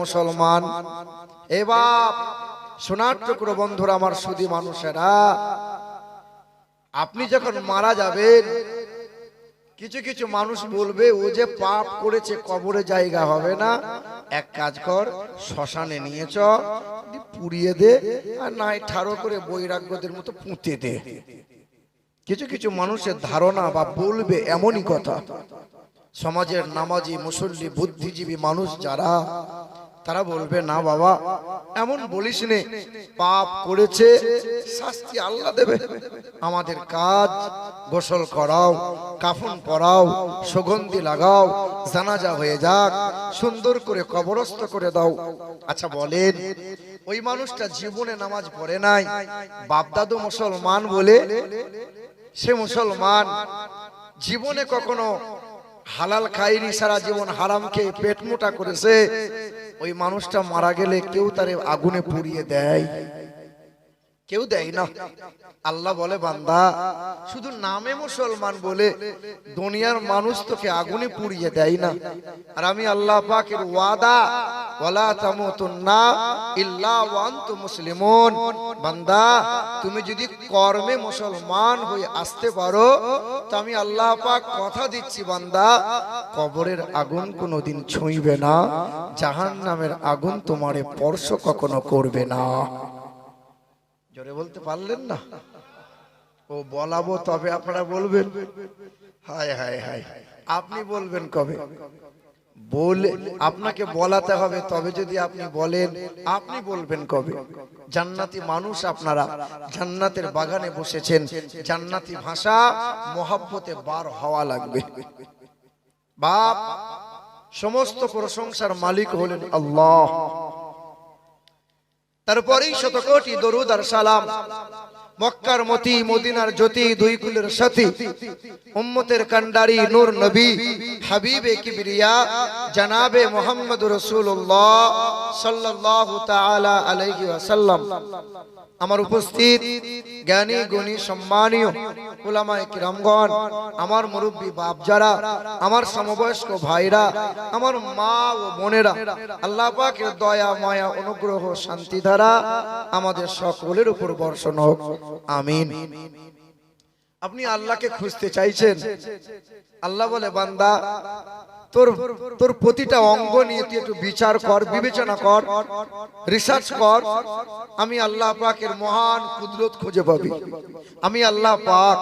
মুসলমান। এবার সোনার টুকরো বন্ধুরা আমার সুদী মানুষেরা, আপনি যখন মারা যাবেন, কিছু কিছু মানুষ বলবে, ও যে পাপ করেছে, কবরে জায়গা হবে না। এক কাজ কর, শ্মশানে নিয়ে চ পুড়িয়ে দে, আর নাই ঠাড়ো করে বৈরাগ্যদের মতো পুঁতে দে। কিছু কিছু মানুষের ধারণা বা বলবে এমনই কথা। সমাজের নামাজি, মুসল্লি, বুদ্ধিজীবী মানুষ যারা তারা বলবে, না বাবা, এমন বলিস নে, পাপ করেছে, শাস্তি আল্লাহ দেবে। আমাদের কাজ, গোসল করাও, কাফন পরাও, সুগন্ধি লাগাও, জানাজা হয়ে যাক, সুন্দর করে কবরস্থ করে দাও। আচ্ছা বলেন, ওই মানুষটা জীবনে নামাজ পড়ে নাই, বাপদাদু মুসলমান বলে সে মুসলমান জীবনে কখনো হালাল খাইনি সারা জীবন হারাম খেয়ে পেট মোটা করেছে। ওই মানুষটা মারা গেলে কেউ তারে আগুনে পুড়িয়ে দেয়। কেউ দেয় না। আল্লাহ বলে, বান্দা, শুধু নামে মুসলমান বলে দুনিয়ার মানুষ তোকে আগুনে পুড়িয়ে দেয় না। আর আমি আল্লাহ পাকের ওয়াদা ওয়ালা তামুতুন্না বান্দা, তুমি যদি কর্মে মুসলমান হয়ে আসতে পারো আমি আল্লাহ পাক কথা দিচ্ছি বান্দা, কবরের আগুন কোনোদিন ছুঁইবে না, জাহান্নামের আগুন তোমারে স্পর্শ কখনো করবে না। জোরে বলতে পারলেন না? ও বলাবো তবে আপনারা বলবেন। হায় হায় হায়। আপনি বলবেন কবে? বলে আপনাকে বলাতে হবে, তবে যদি আপনি বলেন, আপনি বলবেন কবে? জান্নাতি মানুষ আপনারা জান্নাতের বাগানে বসেছেন, জান্নাতি ভাষা মহাব্বতে বার হওয়া লাগবে। বাপ, সমস্ত প্রশংসার মালিক হলেন আল্লাহ। তারপরেই শতকোটি দরুদ আর সালাম। মক্কার মতি, মদিনার জ্যোতি, দুই কুলের সাথী, উম্মতের কান্ডারি নূর নবী, হাবিবে কিবরিয়া, জানাবে মোহাম্মদ রসুল্লাহ সাল্লাহ তালা আলহি ওয়াসাল্লাম। আমার উপস্থিত জ্ঞানী, গুণী, সম্মানীয় ওলামায় কিরামগণ, আমার মুরব্বী বাপ যারা, আমার সমবয়স্ক ভাইরা, আমার মা ও বোনেরা, আল্লাহ পাকের দয়া, মায়া, অনুগ্রহ, শান্তি ধারা আমাদের সকলের উপর বর্ষণ হোক। আমিন। আপনি আল্লাহকে খুঁজতে চাইছেন। আল্লাহ বলে বান্দা তোর তোর প্রতিটা অঙ্গ নিয়ে তুই একটু বিচার কর বিবেচনা কর রিসার্চ কর আমি আল্লাহ পাকের মহান কুদরত খুঁজে পাবি। আমি আল্লাহ পাক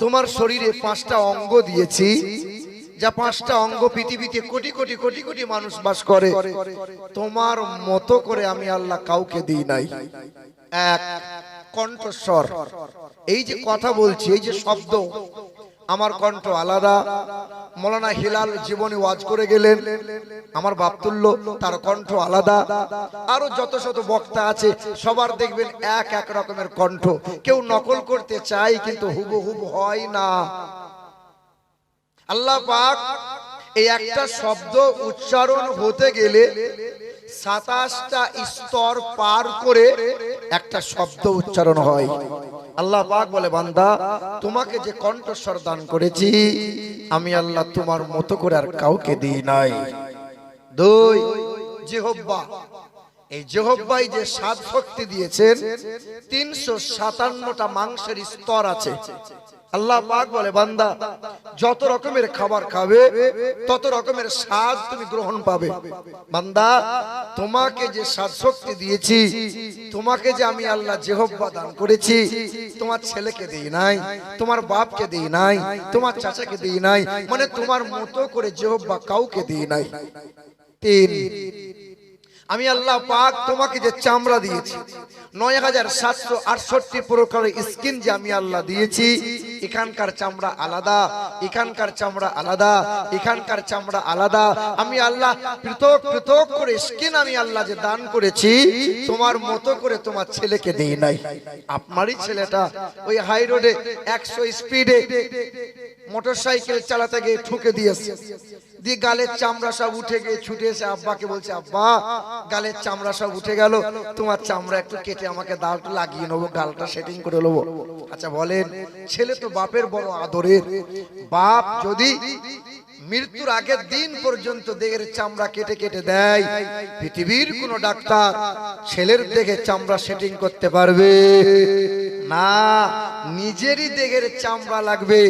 তোমার শরীরে পাঁচটা অঙ্গ দিয়েছি যা পাঁচটা অঙ্গ পৃথিবীতে কোটি কোটি কোটি কোটি মানুষ বাস করে। তোমার মতো করে আমি আল্লাহ কাউকে দিই নাই। এক কণ্ঠস্বর। এই যে কথা বলছি, এই যে শব্দ, আমার কণ্ঠ আলাদা। মৌলানা হিলাল জীবনে ওয়াজ করে গেলেন, আমার বাপতুল্য, তার কণ্ঠ আলাদা। আরও যত শত বক্তা আছে, সবার দেখবেন এক এক রকমের কণ্ঠ। কেউ নকল করতে চায়, কিন্তু হুবহুব হয় না। আল্লাহ পাক এই একটা শব্দ উচ্চারণ হতে গেলে সাতাশটা স্তর পার করে একটা শব্দ উচ্চারণ হয়। আল্লাহ পাক বলে, বান্দা, তোমাকে যে কণ্ঠস্বর দান করেছি, আমি আল্লাহ তোমার মতো করে আর কাউকে দিই নাই। দুই জেহব্বা এই জেহব্বাই যে সাত শক্তি দিয়েছেন, তিনশো সাতান্নটা মাংসের স্তর আছে। আল্লাহ পাক বলে, বান্দা, যত রকমের খাবার খাবে, তত রকমের স্বাদ তুমি গ্রহণ পাবে। বান্দা, তোমাকে যে স্বাদ শক্তি দিয়েছি, তোমাকে যে আমি আল্লাহ জেহব্বা দান করেছি, তোমার ছেলেকে দিই নাই, তোমার বাপকে দিই নাই, তোমার চাচাকে দিই নাই মানে তোমার মতো করে জেহব্বা কাউকে দিই নাই। তিন, আমি আল্লাহ পাক তোমাকে যে চামড়া দিয়েছি নয় হাজার সাতশো আটষট্টি প্রকারের স্কিন যে আমি আল্লাহ দিয়েছি, এখানকার চামড়া আলাদা, এখানকার চামড়া আলাদা, এখানকার চামড়া আলাদা। আমি আল্লাহ পৃথক পৃথক করে স্কিন আমি আল্লাহ যে দান করেছি, তোমার মতো করে তোমার ছেলেকে দেই নাই। আপনারই ছেলেটা ওই হাই রোডে একশো স্পিডে মোটর সাইকেল চালাতে গিয়ে ঠুকে দিয়েছে। দিয়ে গালের চামড়া সব উঠে গিয়ে ছুটে এসে আব্বাকে বলছে, আব্বা, গালের চামড়া সব উঠে গেল, তোমার চামড়া একটু কেটে আমাকে দাও একটু লাগিয়ে নেব, গালটা সেটিং করে নেব। আচ্ছা বলেন, ছেলে তো বাপের বড় আদরের। বাপ যদি মৃত্যুর আগের দিন পর্যন্ত দেহের চামড়া কেটে কেটে দেয়, পৃথিবীর কোন ডাক্তার ছেলের দেখে চামড়া সেটিং করতে পারবে? না, নিজেরই দেহের চামড়া লাগবে,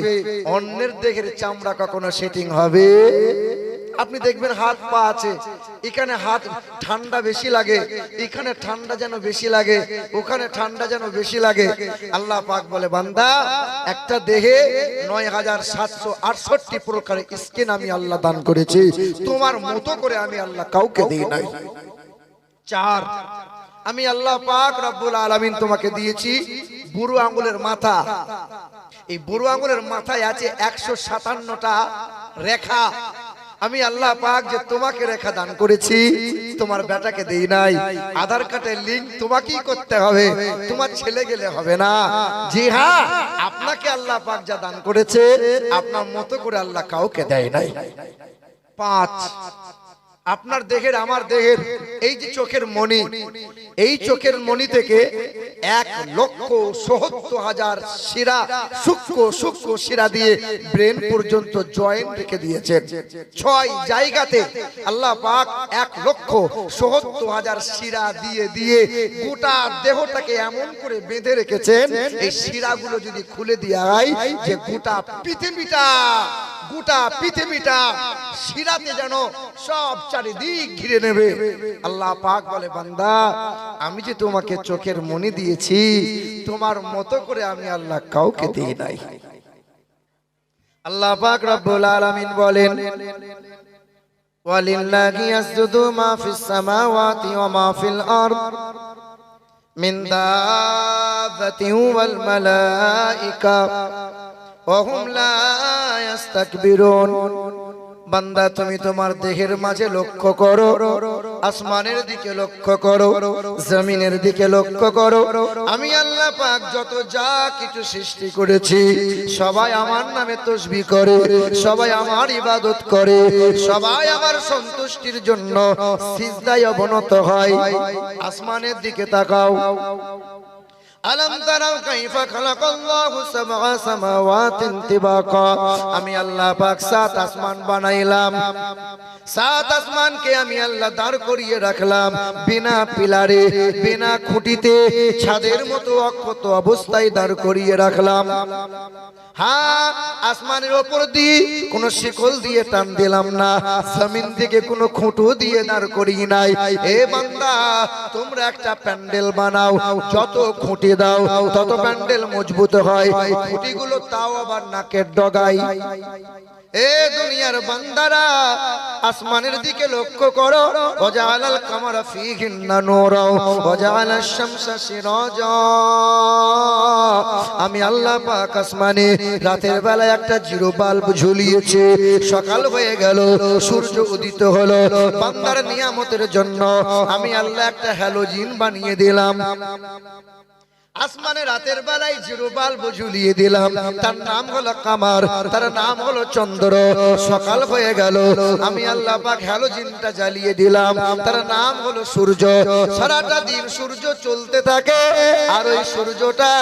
অন্যের দেহের চামড়া কখনো সেটিং হবে? আপনি দেখবেন হাত পা আছে এখানে হাত ঠান্ডা বেশি লাগে, এখানে ঠান্ডা যেন বেশি লাগে, ওখানে ঠান্ডা যেন বেশি লাগে। আল্লাহ পাক বলে, বান্দা, একটা দেহে নয় হাজার সাতশো আটষট্টি প্রকারের স্কিন আমি আল্লাহ দান করেছি। তোমার মতো করে আমি আল্লাহ কাউকে দিই নাই। চার, আমি আল্লাহ পাক রব্বুল আলামিন তোমাকে দিয়েছি বুড়ো আঙ্গুলের মাথা। এই বুড়ো আঙ্গুলের মাথায় আছে একশো সাতান্নটা রেখা। আমি আল্লাহ পাক যে তোমাকে রেখা দান করেছি, তোমার বেটাকে দেই নাই। আধার কার্ডের লিঙ্ক তোমাকেই করতে হবে, তোমার ছেলে গেলে হবে না। জি হ্যাঁ আপনাকে আল্লাহ পাক যা দান করেছে, আপনার মতো করে আল্লাহ কাউকে দেয় নাই। পাঁচ আপনার দেহের, আমার দেহের, এই যে চোখের মণি, এই চোখের মণি থেকে এক লক্ষ সত্তর হাজার শিরা, সূক্ষ্ম সূক্ষ্ম শিরা দিয়ে ব্রেন পর্যন্ত জয়েন্ট রেখে দিয়েছেন। ছয় জায়গাতে আল্লাহ পাক এক লক্ষ সত্তর হাজার শিরা দিয়ে দিয়ে গোটা দেহটাকে এমন করে বেঁধে রেখেছেন, এই শিরাগুলো যদি খুলে দেওয়া হয়, যে গোটা পৃথিবীটা গোটা পৃথিবীটা শিরাতে যেন সব চারিদিক ঘিরে নেবে। আল্লাহ পাক বলে, বান্দা, আমি যে তোমাকে চোখের মনি দিয়েছি, তোমার মতো করে আমি আল্লাহ কাউকে দিই নাই। আল্লাহ পাক রব্বুল আলামিন বলেন, ওয়ালিল্লাহি ইয়াসজুদু মা ফিস সামাওয়াতি ওয়া মা ফিল আরদ মিন দাব্বাতিন ওয়াল মালাইকা ওহুম লা বান্দা, তুমি তোমার দেহের মাঝে লক্ষ্য করো, আসমানের দিকে লক্ষ্য করো, জমিনের দিকে লক্ষ্য করো। আমি আল্লাহ পাক যত যা কিছু সৃষ্টি করেছি, সবাই আমার নামে তসবি করে, সবাই আমার ইবাদত করে, সবাই আমার সন্তুষ্টির জন্য সিজদায় অবনত হয়। আসমানের দিকে তাকাও। আলম তারাও কাইফা খালাকাল্লাহু সাবআ সামাওয়াতিন তিবাকা। আমি আল্লাহ পাক সাত আসমান বানাইলাম। সাত আসমানকে আমি আল্লাহ দাঁড় করিয়ে রাখলাম। বিনা পিলারে, বিনা খুঁটিতে, ছাদের মতো অক্ষত অবস্থায় দাঁড় করিয়ে রাখলাম। হ্যাঁ আসমানের ওপর দিয়ে কোন শিকল দিয়ে টান দিলাম না। জমিন থেকে কোনো খুঁটো দিয়ে দাঁড় করিয়ে নাই। এ বান্দা, তোমরা একটা প্যান্ডেল বানাও। যত খুঁটি দাও, তত প্যান্ডেল মজবুত হয় তাও আবার নাকের ডগায়। এ দুনিয়ার বান্দারা, আসমানের দিকে লক্ষ্য করো কামারা ফিহিন্না নূরা ওজালাশ শামসা সিরাজা। আমি আল্লাহ পাক আসমানে রাতের বেলায় একটা জিরো বাল্ব ঝুলিয়েছে, সকাল হয়ে গেল, সূর্য উদিত হলো, বান্দার নিয়ামতের জন্য আমি আল্লাহ একটা হ্যালোজিন বানিয়ে দিলাম। আসমানে রাতের বেলায় জিরো বাল্ব ঝুলিয়ে দিলাম। তার নাম হলো কামার, তার নাম হলো চন্দ্র। সকাল হয়ে গেল, আমি আল্লাহ পাক হ্যালোজিনটা জ্বালিয়ে দিলাম। তার নাম হলো সূর্য। সারাটা দিন সূর্য চলতে থাকে, আর ওই সূর্যটা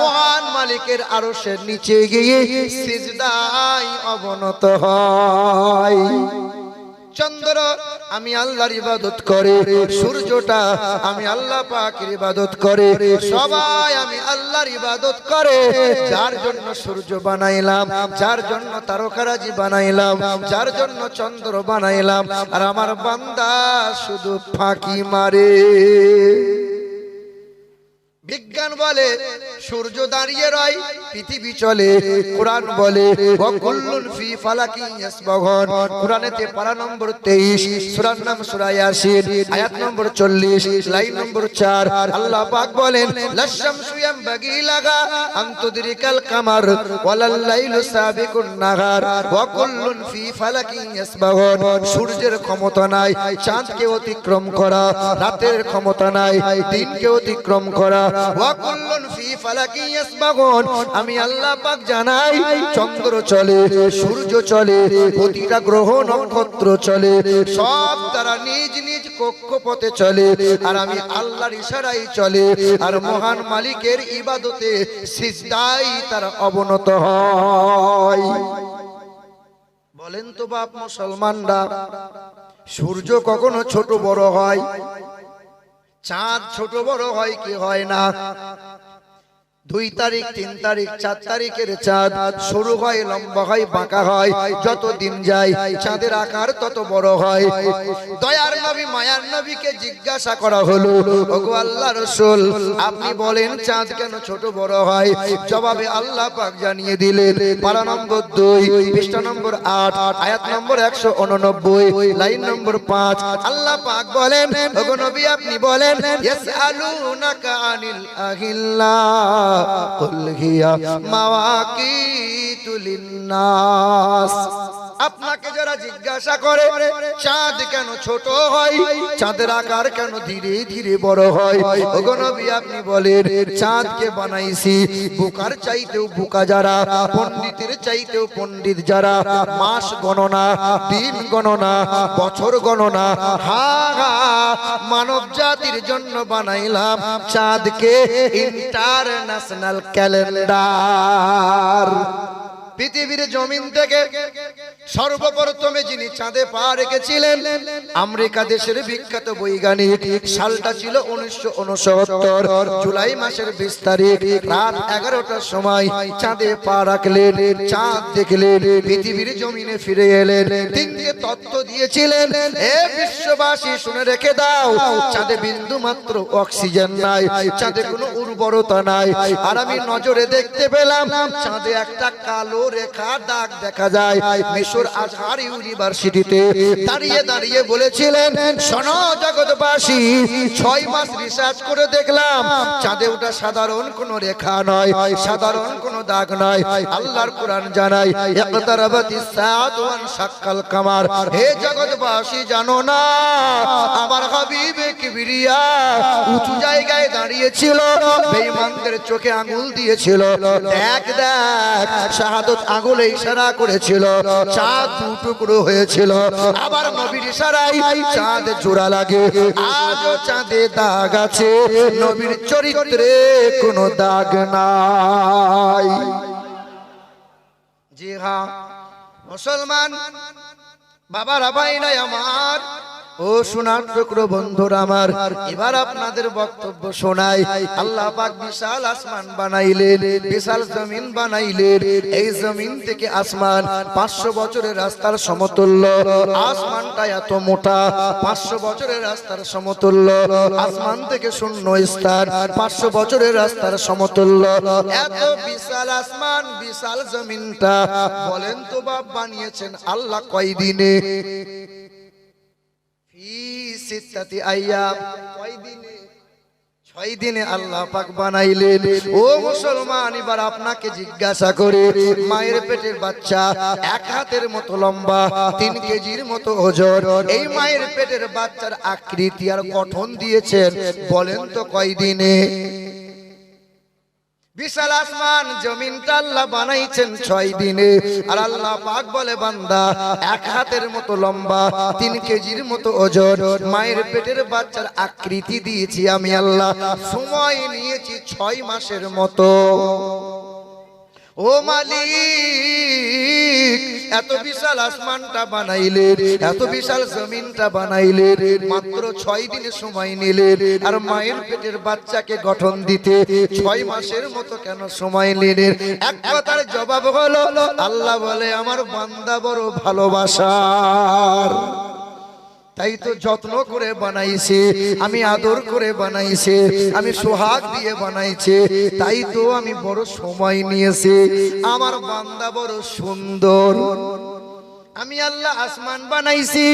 মহান মালিকের আরশের নিচে গিয়ে সিজদায় অবনত হয়। চন্দ্র, আমি আল্লাহর ইবাদত করে। সূর্যটা, আমি আল্লাহ পাকের ইবাদত করে। সবাই আমি আল্লাহর ইবাদত করে। যার জন্য সূর্য বানাইলাম, যার জন্য তারকারাজি বানাইলাম, যার জন্য চন্দ্র বানাইলাম, আর আমার বান্দা শুধু ফাঁকি মারে। বিজ্ঞান বলে সূর্য দাঁড়িয়ে রয়, পৃথিবী চলে। কোরআন বলে কোরআনেতে পারা নম্বর 23 সূরার নাম আয়াত নম্বর 40 লাইন নম্বর 4 আল্লাহ পাক বলেন সূর্যের ক্ষমতা নাই, চাঁদকে অতিক্রম করা। রাতের ক্ষমতা নাই, দিনকে অতিক্রম করা। ফি আমি আল্লাহ পাক জানাই, চন্দ্র চলে, সূর্য চলে, প্রতিটা গ্রহ নক্ষত্র চলে, সব তারা নিজ নিজ কক্ষপথে চলে, আর আমি আল্লাহর ইশারায় চলে, আর মহান মালিকের ইবাদতে সিজদাই তারা অবনত হয়। বলেন তো বাপ মুসলমানরা, সূর্য কখনো ছোট বড় হয়? চাঁদ ছোট বড় হয় কি হয় না? দুই তারিখ, তিন তারিখ, চার তারিখের চাঁদ সরু হয়, লম্বা হয়, বাঁকা হয়, যত দিন যায় চাঁদের আকার তত বড় হয়। দয়ার নবী, মায়ার নবীকে জিজ্ঞাসা করা হলো আল্লাহ রসুল, আপনি বলেন চাঁদ কেন ছোট বড় হয়? জবাবে আল্লাহ পাক জানিয়ে দিলেন, পারা নম্বর দুই, পৃষ্ঠা নম্বর আট, আয়াত নম্বর একশো উননব্বই, লাইন নম্বর পাঁচ। আল্লাহ পাক বলেন, ওগো নবী, আপনি বলেন আনিল আহিল্লাহ কুল হিয়া মাওয়াকিতু লিন্নাস আপনাকে যারা জিজ্ঞাসা করে, চাঁদ কেন ছোট হয়? চাঁদের আকার কেন ধীরে ধীরে বড় হয়? আপনি বলেন, চাঁদকে বানাইছি বুকার চাইতেও বুকা যারা, পণ্ডিতের চাইতেও পণ্ডিত যারা, মাস গণনা, দিন গণনা, বছর গণনা, হা হা, মানব জাতির জন্য বানাইলাম চাঁদকে ইন্টারন্যাশনাল ক্যালেন্ডার। পৃথিবীর জমিন থেকে সর্বপ্রথমে যিনি চাঁদে পা রেখেছিলেন, আমেরিকা দেশের বিখ্যাত বৈজ্ঞানিক, সালটা ছিল উনিশশো উনসত্তর, জুলাই মাসের বিশ তারিখ, রাত এগারোটার সময় চাঁদে পা রাখলেন, চাঁদ দেখলেন, পৃথিবীর জমিনে ফিরে এলেন, তিনটে তত্ত্ব দিয়েছিলেন এ বিশ্ববাসী, শুনে রেখে দাও, চাঁদে বিন্দু মাত্র অক্সিজেন নাই, চাঁদে কোনো উর্বরতা নাই, আর আমি নজরে দেখতে পেলাম, চাঁদে একটা কালো রেখা দাগ দেখা যায় মিশর আজহার ইউনিভার্সিটিতে দাঁড়িয়ে দাঁড়িয়ে বলেছিলেন, শোনো জগৎবাসী, ছয় মাস রিসার্চ করে দেখলাম, চাঁদে ওটা সাধারণ কোনো রেখা নয়, সাধারণ কোনো দাগ নয়। আল্লাহর কোরআন জানাই শাক্কাল কামার। হে জগৎবাসী, জানো না, আমার উঁচু জায়গায় দাঁড়িয়েছিল চোখে আঙুল দিয়েছিল। দেখ দেখ, শাহাদত ইশারা করেছিল। হয়েছিল। আবার নবীর ইশারায় চাঁদ জোড়া লাগে। আজও চাঁদে দাগ আছে। নবীর চরিত্রে কোনো দাগ নাই। জি হ্যাঁ মুসলমান বাবার আবাই নাই আমার। ও সোনার টুকরো বন্ধুরা আমার, এবার আপনাদের বক্তব্য শোনাই। আল্লাহ পাক বিশাল আসমান বানাইলেন, বিশাল জমিন বানাইলেন। এই জমিন থেকে আসমান পাঁচশো বছরের রাস্তার সমতুল্য। আসমানটা এত মোটা, পাঁচশো বছরের রাস্তার সমতুল্য। আসমান থেকে শূন্য স্থান, পাঁচশো বছরের রাস্তার সমতুল্য। এত বিশাল আসমান, বিশাল জমিনটা, বলেন তো বাপ বানিয়েছেন আল্লাহ কয়দিনে ফি সিত্তাতি আইয়াম কয় দিনে ছয় দিনে আল্লাহ পাক বানাইলেন। ও মুসলমান, এবার আপনাকে জিজ্ঞাসা করে, মায়ের পেটের বাচ্চা এক হাতের মতো লম্বা, তিন কেজির মতো ওজন। এই মায়ের পেটের বাচ্চার আকৃতি আর গঠন দিয়েছেন, বলেন তো কয় দিনে? বিশাল আসমান জমিনটা আল্লাহ বানাইছেন ছয় দিনে। আর আল্লাহ পাক বলে, বান্দা, এক হাতের মতো লম্বা, তিন কেজির মতো ওজন। মায়ের পেটের বাচ্চার আকৃতি দিয়েছি আমি আল্লাহ। সময় নিয়েছি ছয় মাসের মতো। ও মালিক, এত বিশাল আসমানটা বানাইলেন এত বিশাল জমিনটা বানাইলেন মাত্র ছয় দিনে সময় নিলেন আর মায়ের পেটের বাচ্চাকে গঠন দিতে ছয় মাসের মতো কেন সময় নিলেন এক কথার জবাব হলো, আল্লাহ বলে, আমার বান্দা বড় ভালোবাসার। তাই তো যত্ন করে বানাইছে আমি আদর করে বানাইছে আমি সোহাগ দিয়ে বানাইছে তাই তো আমি বড় সময় নিয়েছি। আমার বান্দা বড় সুন্দর। আমি আল্লাহ আসমান বানাইছি,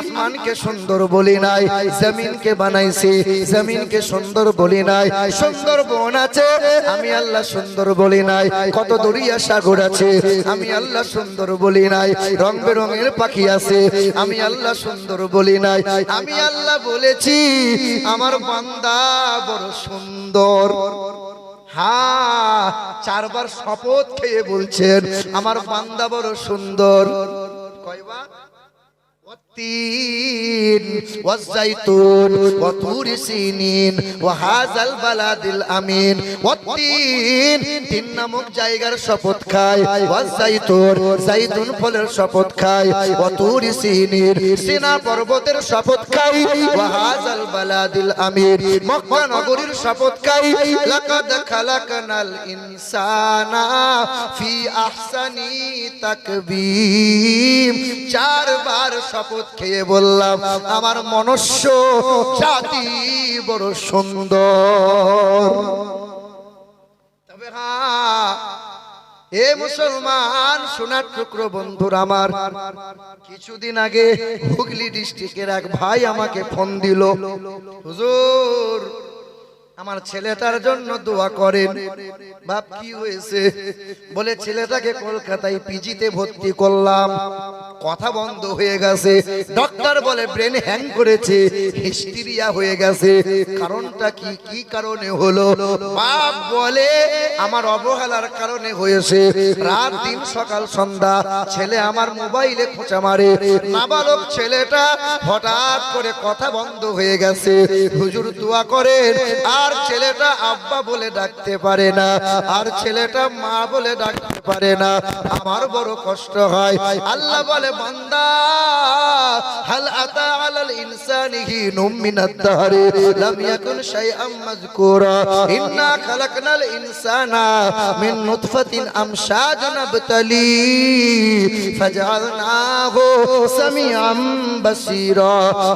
আসমানকে সুন্দর বলি নাই, জমিনকে বানাইছি, জমিনকে সুন্দর বলি নাই, সুন্দর বন আছে, আমি আল্লাহ সুন্দর বলি নাই, কত দরিয়া সাগর আছে, আমি আল্লাহ সুন্দর বলি নাই, রং বেরঙের পাখি আছে, আমি আল্লাহ সুন্দর বলি নাই, আমি আল্লাহ বলেছি, আমার বান্দা বড় সুন্দর। হ্যাঁ চারবার শপথ খেয়ে বলছেন, আমার বান্দা বড় সুন্দর। কয়বার? অতি والزيتون وطور سينين وهذا البلد الأمين والتين তিন নামক জায়গার শপথ খায় ওয়াজাইতুন জাইতুন ফলের শপথ খায় ওয়াতুর সিনির সিনা পর্বতের শপথ খায় ওয়াহাজাল বালাদিল আমির মক্কা নগরীর শপথ খায় লাকাদ খালাকনাল ইনসানা ফি আহসানি তাকবীম চারবার শপথ খেয়ে বললাম আমার মনুষ্য জাতি বড় সুন্দর। তবে এ মুসলমান, সোনার টুকরো বন্ধুর আমার। কিছুদিন আগে হুগলি ডিস্ট্রিক্টের এক ভাই আমাকে ফোন দিল। হুজুর আমার ছেলেটার জন্য দোয়া করেন। বাপ, কি হয়েছে? বলে, ছেলেটাকে কলকাতায় পিজিতে ভর্তি করলাম। কথা বন্ধ হয়ে গেছে। ডক্টর বলে, ব্রেন হ্যাং করেছে, হিস্টিরিয়া হয়ে গেছে। কারণটা কি? কি কারণে হলো? বাপ বলে, আমার অবহেলার কারণে হয়েছে। রাত দিন সকাল সন্ধ্যা, ছেলে আমার মোবাইলে খোঁচা মারে। নাবালক ছেলেটা হঠাৎ করে কথা বন্ধ হয়ে গেছে। হুজুর দোয়া করেন আর ছেলেটা আব্বা বলে ডাকতে পারে না, আর ছেলেটা মা বলে ডাকতে পারে না। আমার বড় কষ্ট হয়। আল্লাহ বলে, বান্দা, হাল আতা আলাল ইনসানি হিনুম মিনাদ দাহরি, লাম ইয়াকুন শাইআম মাযকুরা ইন্না খালাকনাল ইনসানা মিন নুতফাতিন আমশাজান ফাজআলনাহু সামিআম বাসীরা।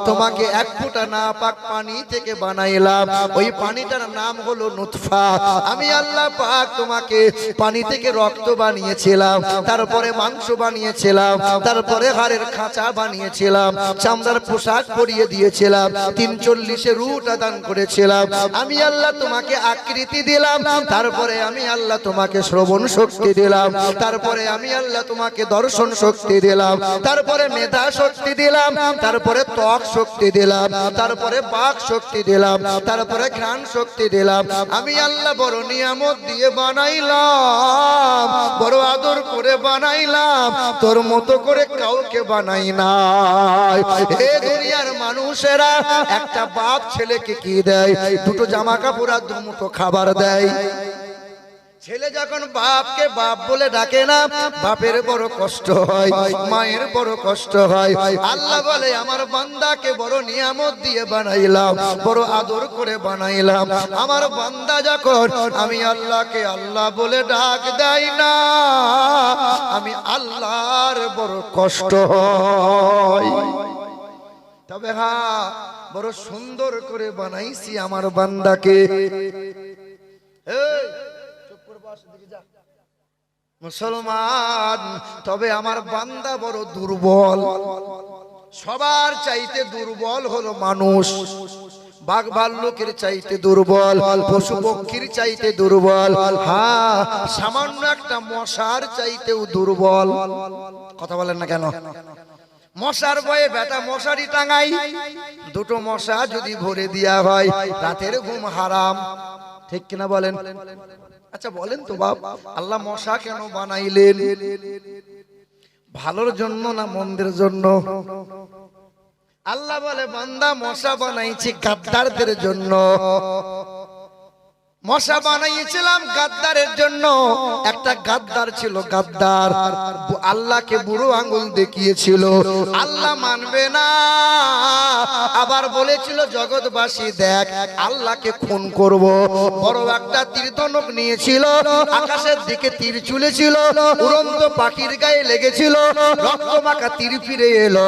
তোমাকে এক ফোঁটা না পাক পানি থেকে বানাইলাম। ওই পানিটার নাম হলো নুতফা। আমি আল্লাহ পাক তোমাকে পানি থেকে রক্ত বানিয়েছিলাম, তারপরে মাংস বানিয়েছিলাম, তারপরে হাড়ের খাঁচা বানিয়েছিলাম, চামড়ার পোশাক পরিয়ে দিয়েছিলাম তিন চল্লিশে রুটা দান করেছিলাম। আমি আল্লাহ তোমাকে আকৃতি দিলাম, তারপরে আমি আল্লাহ তোমাকে শ্রবণ শক্তি দিলাম, তারপরে আমি আল্লাহ তোমাকে দর্শন শক্তি দিলাম, তারপরে মেধা শক্তি দিলাম, তারপরে ত্বক শক্তি দিলাম, তারপরে বাক শক্তি দিলাম, তারপরে ঘ্রাণ শক্তি দিলাম। আমি আল্লাহ বড় নিয়ামত দিয়ে বানাইলাম, বড় আদর করে বানাইলাম, তোর মতো করে কাউকে বানাই না হে দুনিয়ার মানুষেরা, একটা বাপ ছেলেকে কি দেয়? দুটো জামা কাপড় আর দুমুটো খাবার দেয়। ছেলে যখন বাপকে বাপ বলে ডাকে না বাপের বড় কষ্ট হয় মায়ের বড় কষ্ট হয়। আল্লাহ বলে আমার বান্দাকে বড় নিয়ামত দিয়ে বানাইলাম বড় আদর করে বানাইলাম। আমার বান্দা যখন আমি আল্লাহকে আল্লাহ বলে ডাক দেয় না আমি আল্লাহর বড় কষ্ট হয়। তবে হ্যাঁ বড় সুন্দর করে বানাইছি আমার বান্দাকে। এই, মুসলমান, তবে আমার বান্দা বড় দুর্বল। সবার চাইতে দুর্বল হলো মানুষ। বাঘ ভাল্লুকের চাইতে দুর্বল, পশু পক্ষীর চাইতে দুর্বল হ্যাঁ সামান্য একটা মশার চাইতেও দুর্বল। কথা বলেন না কেন? মশার ভয়ে বেটা মশারি টাঙাই। দুটো মশা যদি ভরে দেয়া হয়, রাতের ঘুম হারাম। ঠিক কিনা বলেন? আচ্ছা বলেন তো, বাপ, আল্লাহ মশা কেন বানাইলেন? ভালোর জন্য না মন্দের জন্য? আল্লাহ বলে, বান্দা মশা বানাইছি গাদ্দারদের জন্য। মশা বানাইছিলাম গাদ্দারের জন্য। একটা গাদ্দার ছিল গাদ্দার। আল্লাহকে বুড়ো আঙ্গুল দেখিয়েছিল। আল্লাহ মানবে না। আবার বলেছিল, জগৎবাসী, দেখ, আল্লাহকে খুন করব। বড় একটা তীর্থনক নিয়েছিল। আকাশের দিকে তীর চুলেছিল উড়ন্ত পাখির গায়ে লেগেছিল। রক্ত মাখা তীর ফিরে এলো।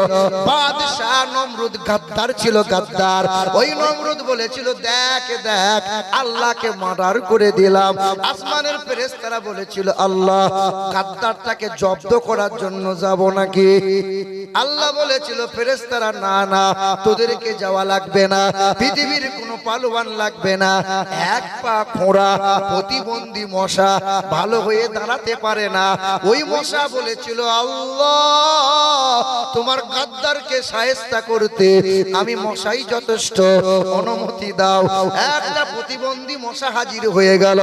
বাদশাহ নমরুদ গাদ্দার ছিল গাদ্দার। ওই নমরুদ বলেছিল, দেখ দেখ, আল্লাহকে মার্ডার করে দিলাম। আসমানের ফেরেশতারা বলেছিল, আল্লাহ, গাদ্দারটাকে জব্দ করার জন্য যাব নাকি? আল্লাহ বলেছিল, ফেরেশতারা, না না, তোদেরকে যাওয়া লাগবে না। পৃথিবীর কোনো পালোয়ান লাগবে না। এক পা খোঁড়া, প্রতিবন্ধী মশা ভালো হয়ে দাঁড়াতে পারে না। ওই মশা বলেছিল, আল্লাহ, তোমার গাদ্দারকে সাহেস্তা করতে আমি মশাই যথেষ্ট। অনুমতি দাও। একটা প্রতিবন্ধী মশা হাজির হয়ে গেল।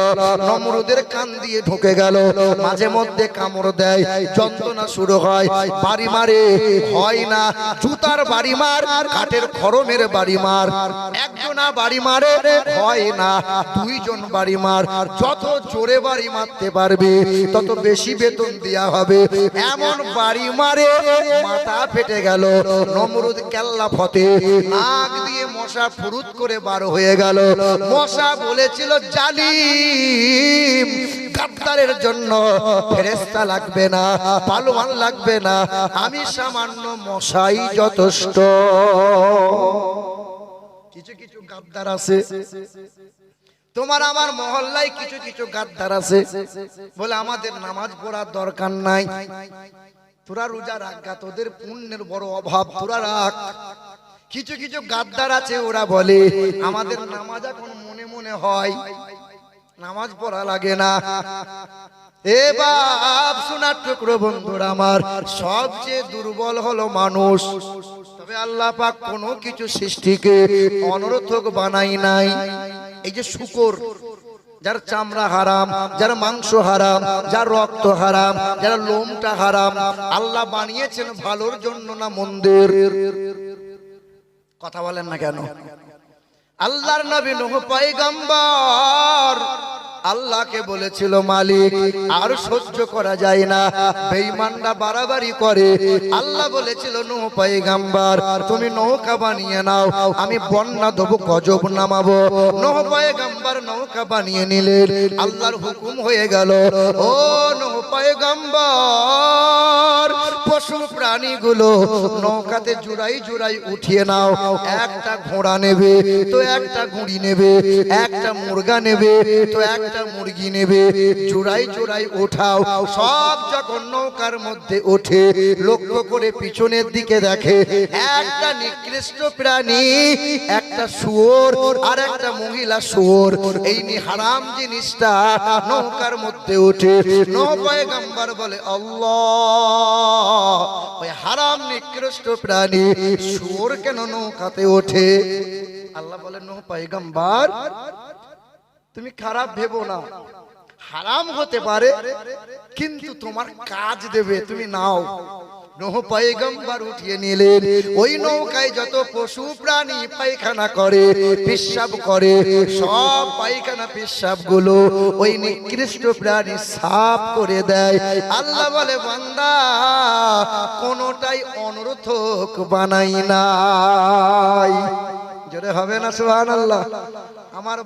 নমরুদের কান দিয়ে ঢুকে গেল। মাঝে মধ্যে কামড় দেয়, যন্ত্রণা শুরু হয়। বাড়ি মারে, হয় না। জুতার বাড়ি মার, কাঠের খরমের বাড়ি মার। একজনা বাড়ি মারে, হয় না। দুইজন বাড়ি মার। যত জোরে বাড়ি মারতে পারবে, তত বেশি বেতন দেয়া হবে। এমন বাড়ি মারে, মাথা ফেটে গেল। নমরুদ কেল্লা ফতে, নাক দিয়ে মশা ফুরুত করে বার হয়ে গেল। মশা বলেছিল জালিম। গাদ্দারের জন্য ফেরেস্তা লাগবে না, পালোয়ান লাগবে না। আমি সামান্য মশাই যথেষ্ট। কিছু কিছু গাদ্দার আছে। তোমার আমার মহল্লায় কিছু কিছু গাদ্দার আছে। বলে আমাদের নামাজ পড়ার দরকার নাই। তোরা রোজা রাখা তোদের পুণ্যের বড় অভাব, তোরা রাখ। কিছু কিছু গাদ্দার আছে, ওরা বলে, আমাদের নামাজ এখন মনে মনে হয়, নামাজ পড়া লাগে না। এ বাপ শোনার টুকরো বন্ধুরা আমার, সবচেয়ে দুর্বল হলো মানুষ। তবে আল্লাহ পাক কোনো কিছু সৃষ্টিকে অনর্থক বানাই নাই। এই যে শুকর, যার চামড়া হারাম, যার মাংস হারাম, যার রক্ত হারাম, যার লোমটা হারাম, আল্লাহ বানিয়েছেন ভালোর জন্য না মন্দির? কথা বলেন না কেন? আল্লাহর নবী নূহ পয়গম্বর আল্লাহকে বলেছিল, মালিক, আর সহ্য করা যায় না। বেঈমানরা বাড়াবাড়ি করে। আল্লাহ বলেছিল, নূহ, পয়গম্বর, তুমি নৌকা বানিয়ে নাও। আমি বন্যা দেবো, গজব নামাবো। নূহ, পয়গম্বর নৌকা বানিয়ে নিলেন। আল্লাহর হুকুম হয়ে গেল, ও নূহ, পয়গম্বর, পশু প্রাণীগুলো নৌকাতে জুড়াই জুড়াই উঠিয়ে নাও। একটা ঘোড়া নেবে, তো একটা গুড়ি নেবে, একটা মুরগা নেবে, তো একটা মুরগি নেবে। জোড়াই জোড়াই ওঠাও। সব যখন নৌকার মধ্যে ওঠে, লক্ষ্য করে পিছনের দিকে দেখে, একটা নিকৃষ্ট প্রাণী, একটা শুয়োর আর একটা মহিলা শুয়োর। এই নি হারাম জিনিসটা নৌকার মধ্যে ওঠে। নৌকায় গাম্বার বলে ওই হারাম নিকৃষ্ট প্রাণী শুয়োর কেন নৌকাতে ওঠে? আল্লাহ বলে, নৌ পাইগাম্বার তুমি খারাপ ভেবো না। হারাম হতে পারে, কিন্তু তোমার কাজ দেবে, তুমি নাও। নহ পাইগম্বার উঠিয়ে ওই নৌকায় যত পায়খানা করে করে, সব পায়খানা ওই নিকৃষ্ট প্রাণী করে দেয়। আল্লাহ বলে, বান্দা, কোনটাই অনর্থক বানাই নাই। জোরে হবে না, সুবহানাল্লাহ। আমার